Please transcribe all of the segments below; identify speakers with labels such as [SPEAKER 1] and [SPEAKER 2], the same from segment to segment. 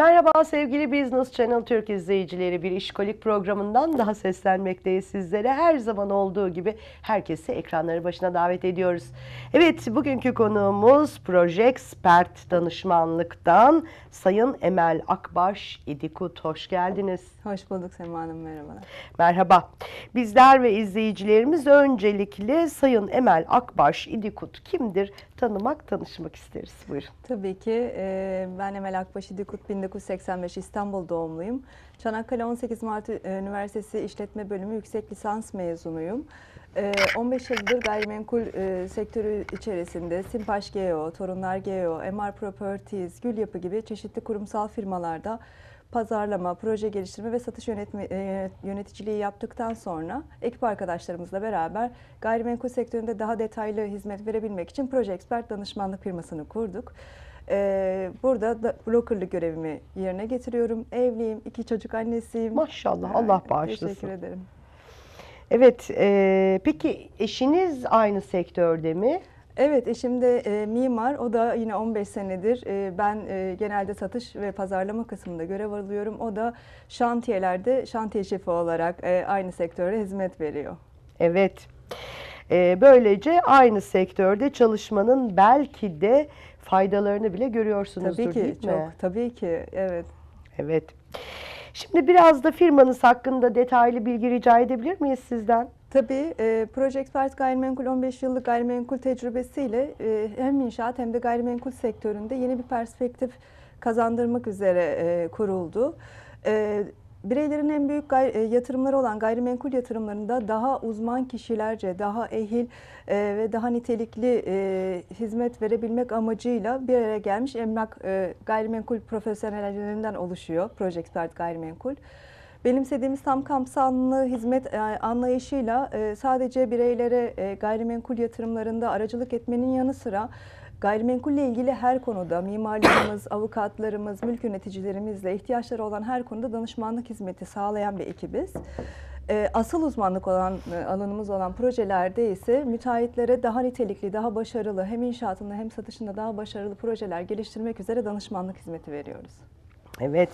[SPEAKER 1] Merhaba sevgili Business Channel Türk izleyicileri. Bir işkolik programından daha seslenmekteyiz sizlere. Her zaman olduğu gibi herkesi ekranları başına davet ediyoruz. Evet, bugünkü konuğumuz Proje Expert Danışmanlık'tan Sayın Emel Akbaş İdikut. Hoş geldiniz.
[SPEAKER 2] Hoş bulduk Sema Hanım, merhabalar.
[SPEAKER 1] Merhaba. Bizler ve izleyicilerimiz öncelikle Sayın Emel Akbaş İdikut kimdir? Tanımak, tanışmak isteriz. Buyurun.
[SPEAKER 2] Tabii ki e, ben Emel Akbaş İdikut 1985 İstanbul doğumluyum. Çanakkale 18 Mart Üniversitesi İşletme Bölümü yüksek lisans mezunuyum. E, 15 yıldır gayrimenkul e, sektörü içerisinde Simpaş Geo, Torunlar Geo, MR Properties, Gül Yapı gibi çeşitli kurumsal firmalarda pazarlama, proje geliştirme ve satış yönetme, e, yöneticiliği yaptıktan sonra ekip arkadaşlarımızla beraber gayrimenkul sektöründe daha detaylı hizmet verebilmek için Proje Expert danışmanlık firmasını kurduk. E, burada da brokerlık görevimi yerine getiriyorum. Evliyim, iki çocuk annesiyim.
[SPEAKER 1] Maşallah, Allah bağışlasın.
[SPEAKER 2] Teşekkür ederim.
[SPEAKER 1] Evet, e, peki eşiniz aynı sektörde mi?
[SPEAKER 2] Evet, eşim de e, mimar. O da yine 15 senedir. E, ben e, genelde satış ve pazarlama kısmında görev alıyorum. O da şantiyelerde şantiye şefi olarak e, aynı sektöre hizmet veriyor.
[SPEAKER 1] Evet. E, böylece aynı sektörde çalışmanın belki de faydalarını bile görüyorsunuzdur
[SPEAKER 2] Tabii ki
[SPEAKER 1] değil mi?
[SPEAKER 2] çok. Tabii ki. Evet.
[SPEAKER 1] Evet. Şimdi biraz da firmanız hakkında detaylı bilgi rica edebilir miyiz sizden?
[SPEAKER 2] Tabii e, Proje Expert Gayrimenkul 15 yıllık gayrimenkul tecrübesiyle e, hem inşaat hem de gayrimenkul sektöründe yeni bir perspektif kazandırmak üzere e, kuruldu. E, bireylerin en büyük e, yatırımları olan gayrimenkul yatırımlarında daha uzman kişilerce, daha ehil e, ve daha nitelikli e, hizmet verebilmek amacıyla bir araya gelmiş emlak e, gayrimenkul profesyonellerinden oluşuyor Proje Expert Gayrimenkul. Benimsediğimiz tam kapsamlı hizmet e, anlayışıyla e, sadece bireylere e, gayrimenkul yatırımlarında aracılık etmenin yanı sıra gayrimenkulle ilgili her konuda mimarlarımız, avukatlarımız, mülk yöneticilerimizle ihtiyaçları olan her konuda danışmanlık hizmeti sağlayan bir ekibiz. Asıl uzmanlık olan alanımız olan projelerde ise müteahhitlere daha nitelikli, daha başarılı hem inşaatında hem satışında daha başarılı projeler geliştirmek üzere danışmanlık hizmeti veriyoruz.
[SPEAKER 1] Evet.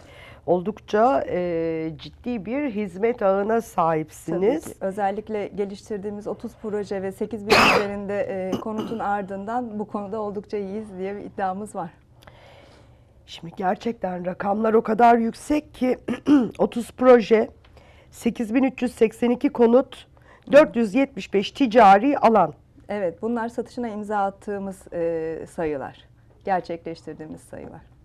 [SPEAKER 1] Oldukça e, ciddi bir hizmet ağına
[SPEAKER 2] Tabii
[SPEAKER 1] sahipsiniz.
[SPEAKER 2] ki. Özellikle geliştirdiğimiz 30 proje ve 8 bin üzerinde e, konutun ardından bu konuda oldukça iyiyiz diye bir iddiamız var.
[SPEAKER 1] Şimdi gerçekten rakamlar o kadar yüksek ki 30 proje, 8382 konut, 475 ticari alan.
[SPEAKER 2] Evet, bunlar satışına imza attığımız e, sayılar, gerçekleştirdiğimiz sayılar.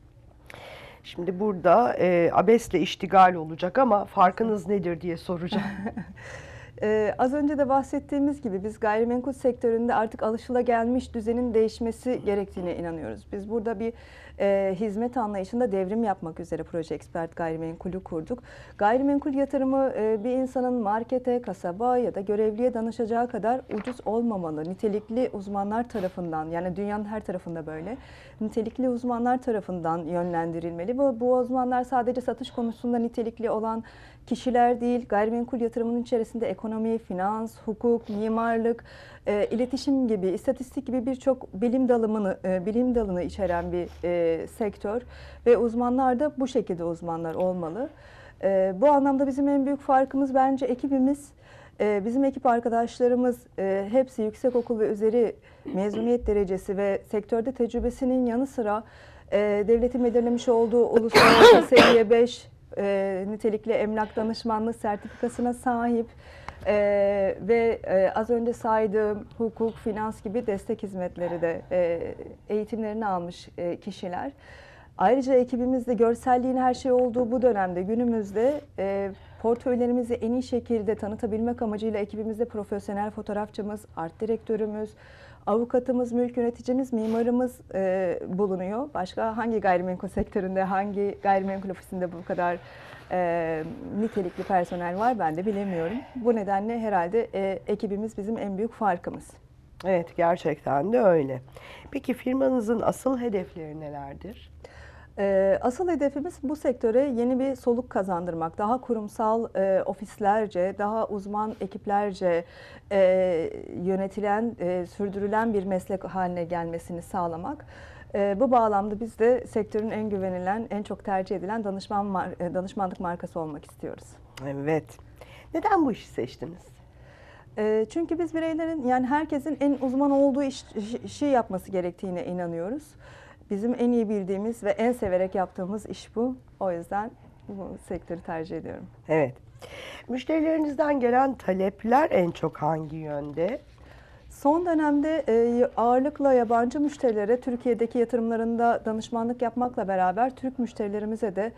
[SPEAKER 1] Şimdi burada e, abesle iştigal olacak ama farkınız nedir diye soracağım.
[SPEAKER 2] Ee, az önce de bahsettiğimiz gibi biz gayrimenkul sektöründe artık alışılagelmiş düzenin değişmesi gerektiğine inanıyoruz. Biz burada bir e, hizmet anlayışında devrim yapmak üzere Proje Expert Gayrimenkul'ü kurduk. Gayrimenkul yatırımı e, bir insanın markete, kasaba ya da görevliye danışacağı kadar ucuz olmamalı. Nitelikli uzmanlar tarafından yani dünyanın her tarafında böyle nitelikli uzmanlar tarafından yönlendirilmeli. Bu, bu uzmanlar sadece satış konusunda nitelikli olan kişiler değil, gayrimenkul yatırımının içerisinde ekonomi, finans, hukuk, mimarlık, e, iletişim gibi, istatistik gibi birçok bilim dalımını, e, bilim dalını içeren bir e, sektör ve uzmanlar da bu şekilde uzmanlar olmalı. E, bu anlamda bizim en büyük farkımız bence ekibimiz. E, bizim ekip arkadaşlarımız e, hepsi yüksek okul ve üzeri mezuniyet derecesi ve sektörde tecrübesinin yanı sıra e, devletin belirlemiş olduğu uluslararası seviye 5 e, nitelikli emlak danışmanlığı sertifikasına sahip e, ve e, az önce saydığım hukuk, finans gibi destek hizmetleri de e, eğitimlerini almış e, kişiler. Ayrıca ekibimizde görselliğin her şey olduğu bu dönemde günümüzde e, portföylerimizi en iyi şekilde tanıtabilmek amacıyla ekibimizde profesyonel fotoğrafçımız, art direktörümüz, avukatımız, mülk yöneticimiz, mimarımız e, bulunuyor. Başka hangi gayrimenkul sektöründe, hangi gayrimenkul ofisinde bu kadar e, nitelikli personel var ben de bilemiyorum. Bu nedenle herhalde e, ekibimiz bizim en büyük farkımız.
[SPEAKER 1] Evet gerçekten de öyle. Peki firmanızın asıl hedefleri nelerdir?
[SPEAKER 2] Ee, Asıl hedefimiz bu sektöre yeni bir soluk kazandırmak. Daha kurumsal e, ofislerce, daha uzman ekiplerce e, yönetilen, e, sürdürülen bir meslek haline gelmesini sağlamak. E, bu bağlamda biz de sektörün en güvenilen, en çok tercih edilen danışman mar- e, danışmanlık markası olmak istiyoruz.
[SPEAKER 1] Evet. Neden bu işi seçtiniz?
[SPEAKER 2] E, çünkü biz bireylerin yani herkesin en uzman olduğu iş, işi yapması gerektiğine inanıyoruz. Bizim en iyi bildiğimiz ve en severek yaptığımız iş bu. O yüzden bu sektörü tercih ediyorum.
[SPEAKER 1] Evet. Müşterilerinizden gelen talepler en çok hangi yönde?
[SPEAKER 2] Son dönemde e, ağırlıkla yabancı müşterilere Türkiye'deki yatırımlarında danışmanlık yapmakla beraber Türk müşterilerimize de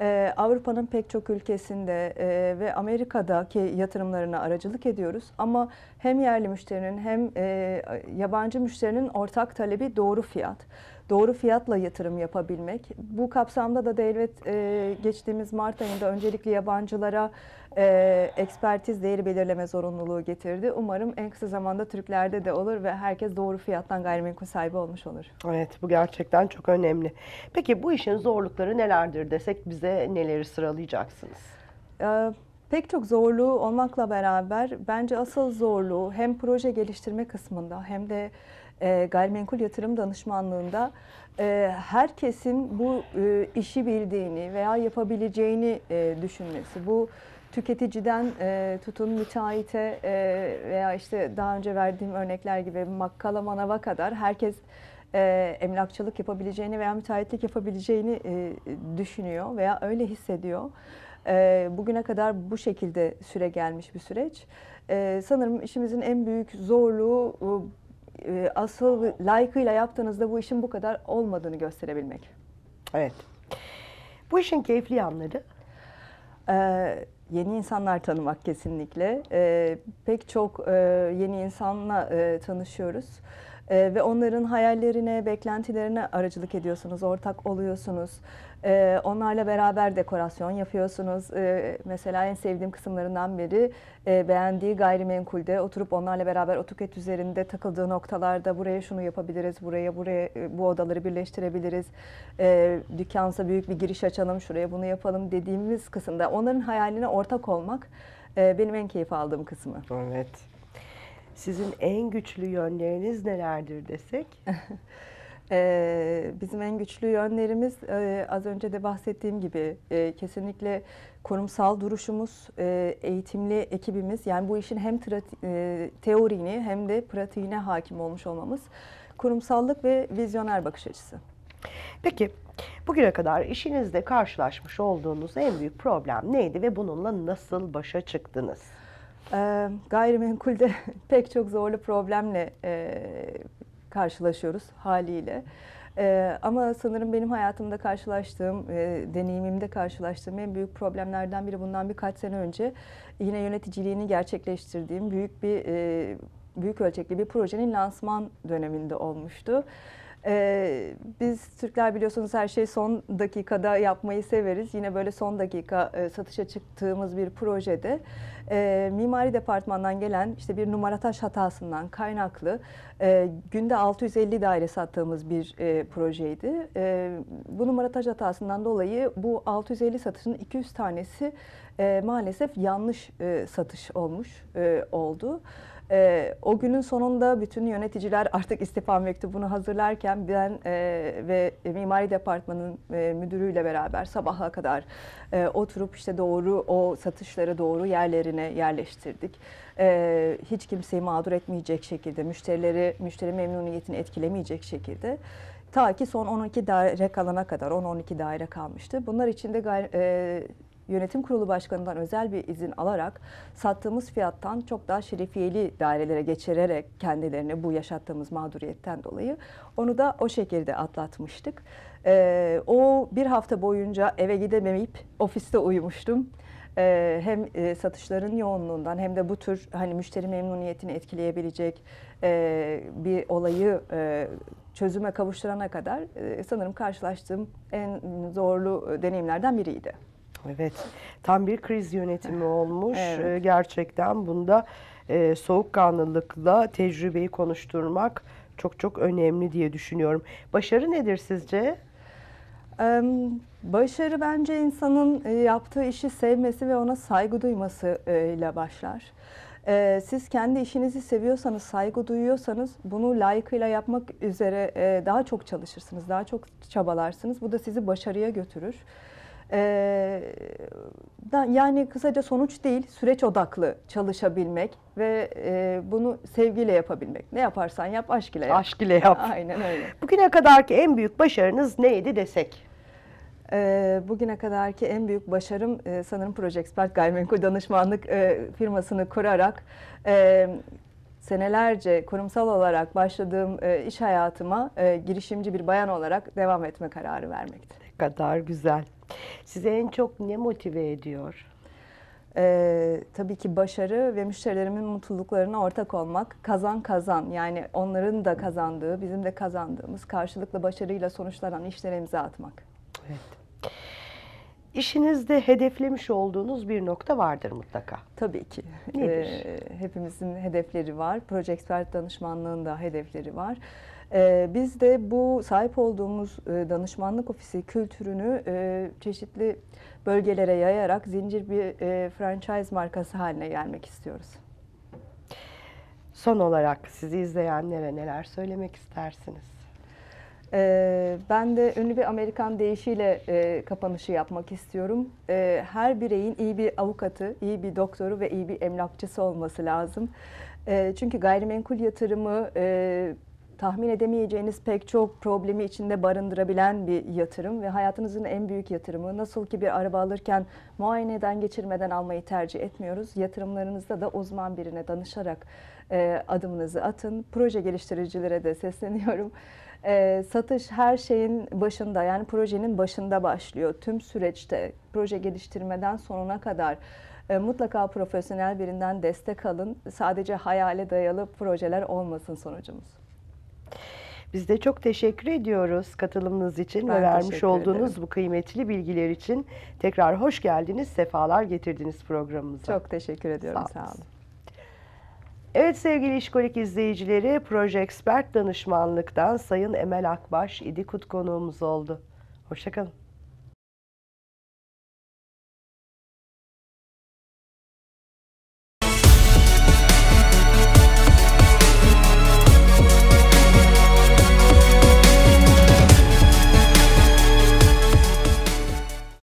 [SPEAKER 2] e, Avrupa'nın pek çok ülkesinde e, ve Amerika'daki yatırımlarına aracılık ediyoruz. Ama hem yerli müşterinin hem e, yabancı müşterinin ortak talebi doğru fiyat. Doğru fiyatla yatırım yapabilmek. Bu kapsamda da devlet e, geçtiğimiz Mart ayında öncelikle yabancılara e, ekspertiz değeri belirleme zorunluluğu getirdi. Umarım en kısa zamanda Türklerde de olur ve herkes doğru fiyattan gayrimenkul sahibi olmuş olur.
[SPEAKER 1] Evet, bu gerçekten çok önemli. Peki bu işin zorlukları nelerdir desek bize neleri sıralayacaksınız?
[SPEAKER 2] Ee, Pek çok zorluğu olmakla beraber bence asıl zorluğu hem proje geliştirme kısmında hem de e, gayrimenkul yatırım danışmanlığında e, herkesin bu e, işi bildiğini veya yapabileceğini e, düşünmesi. Bu tüketiciden e, tutun müteahhite e, veya işte daha önce verdiğim örnekler gibi makkala manava kadar herkes e, emlakçılık yapabileceğini veya müteahhitlik yapabileceğini e, düşünüyor veya öyle hissediyor. E, bugüne kadar bu şekilde süre gelmiş bir süreç. E, sanırım işimizin en büyük zorluğu e, asıl layıkıyla yaptığınızda bu işin bu kadar olmadığını gösterebilmek.
[SPEAKER 1] Evet. Bu işin keyifli yanları?
[SPEAKER 2] Ee, yeni insanlar tanımak kesinlikle. Ee, pek çok e, yeni insanla e, tanışıyoruz. Ee, ve onların hayallerine, beklentilerine aracılık ediyorsunuz, ortak oluyorsunuz. Ee, onlarla beraber dekorasyon yapıyorsunuz. Ee, mesela en sevdiğim kısımlarından biri e, beğendiği gayrimenkulde oturup onlarla beraber otuket üzerinde takıldığı noktalarda buraya şunu yapabiliriz, buraya buraya e, bu odaları birleştirebiliriz. Ee, dükkansa büyük bir giriş açalım, şuraya bunu yapalım dediğimiz kısımda onların hayaline ortak olmak e, benim en keyif aldığım kısmı.
[SPEAKER 1] Evet. Sizin en güçlü yönleriniz nelerdir desek?
[SPEAKER 2] Ee, bizim en güçlü yönlerimiz e, az önce de bahsettiğim gibi e, kesinlikle kurumsal duruşumuz, e, eğitimli ekibimiz. Yani bu işin hem e, teorini hem de pratiğine hakim olmuş olmamız. Kurumsallık ve vizyoner bakış açısı.
[SPEAKER 1] Peki bugüne kadar işinizde karşılaşmış olduğunuz en büyük problem neydi ve bununla nasıl başa çıktınız?
[SPEAKER 2] Gayrimenkulde pek çok zorlu problemle karşılaşıyoruz haliyle. Ama sanırım benim hayatımda karşılaştığım, deneyimimde karşılaştığım en büyük problemlerden biri bundan birkaç sene önce yine yöneticiliğini gerçekleştirdiğim büyük bir büyük ölçekli bir projenin lansman döneminde olmuştu. Ee, biz Türkler biliyorsunuz her şeyi son dakikada yapmayı severiz. Yine böyle son dakika e, satışa çıktığımız bir projede e, mimari departmandan gelen işte bir numarataş hatasından kaynaklı e, günde 650 daire sattığımız bir e, projeydi. E, bu numarataş hatasından dolayı bu 650 satışın 200 tanesi e, maalesef yanlış e, satış olmuş e, oldu. Ee, o günün sonunda bütün yöneticiler artık istifa mektubunu hazırlarken ben e, ve mimari departmanın e, müdürüyle beraber sabaha kadar e, oturup işte doğru o satışları doğru yerlerine yerleştirdik. E, hiç kimseyi mağdur etmeyecek şekilde, müşterileri müşteri memnuniyetini etkilemeyecek şekilde. Ta ki son 12 daire kalana kadar, 10-12 daire kalmıştı. Bunlar içinde gayri, e, yönetim kurulu başkanından özel bir izin alarak sattığımız fiyattan çok daha şerefiyeli dairelere geçirerek kendilerini bu yaşattığımız mağduriyetten dolayı onu da o şekilde atlatmıştık. Ee, o bir hafta boyunca eve gidemeyip ofiste uyumuştum. Ee, hem e, satışların yoğunluğundan hem de bu tür hani müşteri memnuniyetini etkileyebilecek e, bir olayı e, çözüme kavuşturana kadar sanırım karşılaştığım en zorlu deneyimlerden biriydi.
[SPEAKER 1] Evet, tam bir kriz yönetimi olmuş.
[SPEAKER 2] Evet.
[SPEAKER 1] Ee, Gerçekten bunda e, soğukkanlılıkla tecrübeyi konuşturmak çok çok önemli diye düşünüyorum. Başarı nedir sizce?
[SPEAKER 2] Eee, Başarı bence insanın e, yaptığı işi sevmesi ve ona saygı duyması e, ile başlar. Ee, siz kendi işinizi seviyorsanız, saygı duyuyorsanız bunu layıkıyla yapmak üzere e, daha çok çalışırsınız, daha çok çabalarsınız. Bu da sizi başarıya götürür. Yani kısaca sonuç değil, süreç odaklı çalışabilmek ve bunu sevgiyle yapabilmek. Ne yaparsan yap, aşk ile yap.
[SPEAKER 1] Aşk ile yap.
[SPEAKER 2] Aynen öyle.
[SPEAKER 1] Bugüne kadarki en büyük başarınız neydi desek?
[SPEAKER 2] Bugüne kadarki en büyük başarım sanırım Proje Expert Gayrimenkul Danışmanlık firmasını kurarak senelerce kurumsal olarak başladığım e, iş hayatıma e, girişimci bir bayan olarak devam etme kararı vermekti.
[SPEAKER 1] Ne kadar güzel. Sizi en çok ne motive ediyor?
[SPEAKER 2] Ee, tabii ki başarı ve müşterilerimin mutluluklarına ortak olmak kazan kazan yani onların da kazandığı bizim de kazandığımız karşılıklı başarıyla sonuçlanan işlere imza atmak.
[SPEAKER 1] Evet. İşinizde hedeflemiş olduğunuz bir nokta vardır mutlaka.
[SPEAKER 2] Tabii ki.
[SPEAKER 1] Nedir?
[SPEAKER 2] Ee, hepimizin hedefleri var. Proje Expert danışmanlığında hedefleri var. Ee, biz de bu sahip olduğumuz e, danışmanlık ofisi kültürünü e, çeşitli bölgelere yayarak zincir bir e, franchise markası haline gelmek istiyoruz.
[SPEAKER 1] Son olarak sizi izleyenlere neler söylemek istersiniz?
[SPEAKER 2] Ee, ben de ünlü bir Amerikan deyişiyle e, kapanışı yapmak istiyorum. Ee, her bireyin iyi bir avukatı, iyi bir doktoru ve iyi bir emlakçısı olması lazım. Ee, çünkü gayrimenkul yatırımı e, tahmin edemeyeceğiniz pek çok problemi içinde barındırabilen bir yatırım ve hayatınızın en büyük yatırımı. Nasıl ki bir araba alırken muayeneden geçirmeden almayı tercih etmiyoruz. Yatırımlarınızda da uzman birine danışarak e, adımınızı atın. Proje geliştiricilere de sesleniyorum. E, satış her şeyin başında yani projenin başında başlıyor. Tüm süreçte proje geliştirmeden sonuna kadar e, mutlaka profesyonel birinden destek alın. Sadece hayale dayalı projeler olmasın sonucumuz.
[SPEAKER 1] Biz de çok teşekkür ediyoruz katılımınız için
[SPEAKER 2] Ben
[SPEAKER 1] ve vermiş olduğunuz
[SPEAKER 2] ederim.
[SPEAKER 1] bu kıymetli bilgiler için. Tekrar hoş geldiniz, sefalar getirdiniz programımıza.
[SPEAKER 2] Çok teşekkür ediyorum.
[SPEAKER 1] Sağ
[SPEAKER 2] Sağ
[SPEAKER 1] olun.
[SPEAKER 2] olun.
[SPEAKER 1] Evet sevgili İşkolik izleyicileri, Proje Expert danışmanlıktan Sayın Emel Akbaş, İdikut konuğumuz oldu. Hoşçakalın.